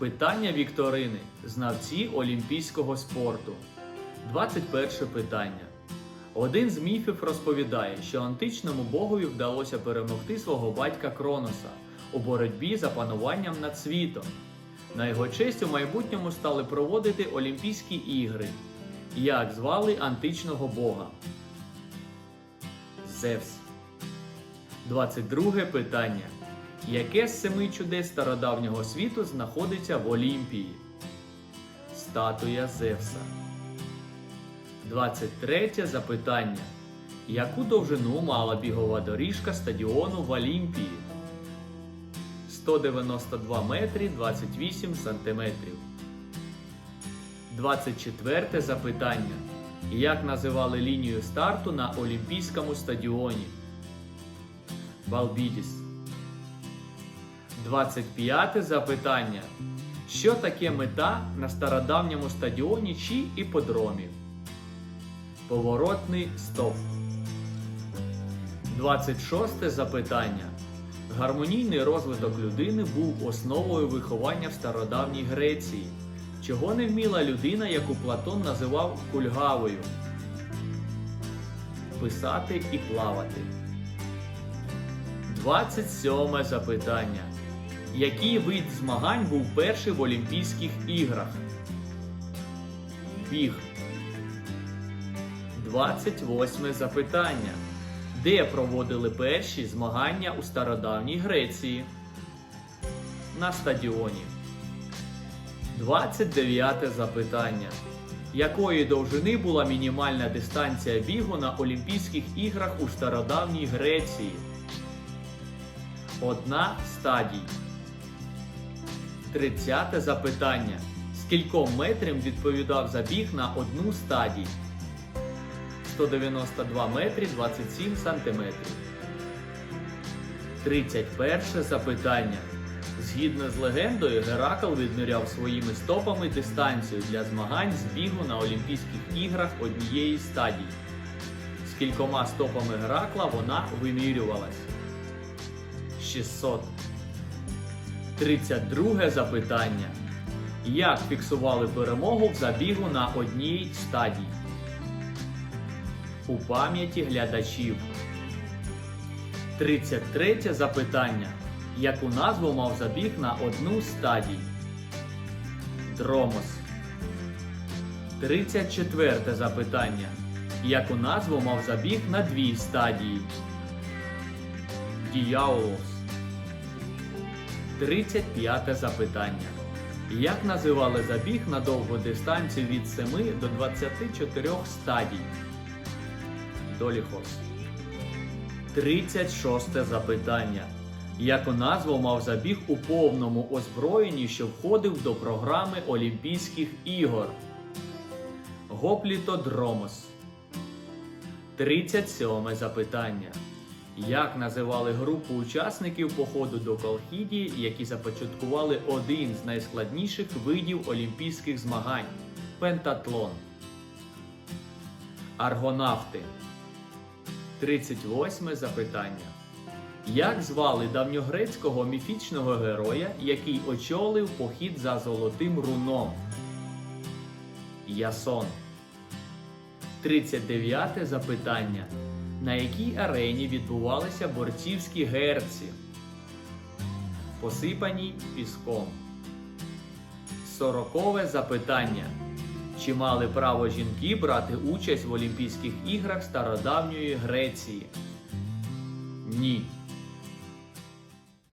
Питання вікторини. Знавці олімпійського спорту. 21 питання. Один з міфів розповідає, що античному богові вдалося перемогти свого батька Кроноса у боротьбі за пануванням над світом. На його честь у майбутньому стали проводити Олімпійські ігри. Як звали античного бога? Зевс. 22 питання. Яке з семи чудес стародавнього світу знаходиться в Олімпії? Статуя Зевса. 23 запитання. Яку довжину мала бігова доріжка стадіону в Олімпії? 192 метри 28 сантиметрів. 24 запитання. Як називали лінію старту на Олімпійському стадіоні? Балбідіс. 25 запитання. Що таке мета на стародавньому стадіоні чи іподромі? Поворотний стовп. 26 запитання. Гармонійний розвиток людини був основою виховання в стародавній Греції. Чого не вміла людина, яку Платон називав кульгавою? Писати і плавати. 27 запитання. Який вид змагань був перший в Олімпійських іграх? Біг. 28 запитання. Де проводили перші змагання у стародавній Греції? На стадіоні. 29 запитання. Якої довжини була мінімальна дистанція бігу на Олімпійських іграх у стародавній Греції? Одна стадій. 30 запитання. Скільком метрам відповідав забіг на одну стадій? 192 метри 27 сантиметрів. 31 запитання. Згідно з легендою, Геракл відміряв своїми стопами дистанцію для змагань з бігу на Олімпійських іграх однієї стадії. Скількома стопами Геракла вона вимірювалась? 600. 32 запитання. Як фіксували перемогу в забігу на одній стадії? У пам'яті глядачів. 33 запитання. Яку назву мав забіг на одну стадію? Дромос. 34 запитання. Яку назву мав забіг на дві стадії? Діаолос. 35 запитання. Як називали забіг на довгу дистанцію від 7 до 24 стадій? Доліхос. 36 запитання. Яку назву мав забіг у повному озброєнні, що входив до програми Олімпійських ігор? Гоплітодромос. 37 запитання. Як називали групу учасників походу до Колхідії, які започаткували один з найскладніших видів олімпійських змагань пентатлон? Аргонавти. 38 запитання. Як звали давньогрецького міфічного героя, який очолив похід за золотим руном? Ясон. 39 запитання. На якій арені відбувалися борцівські герці? Посипаній піском. Сорокове запитання. Чи мали право жінки брати участь в Олімпійських іграх стародавньої Греції? Ні.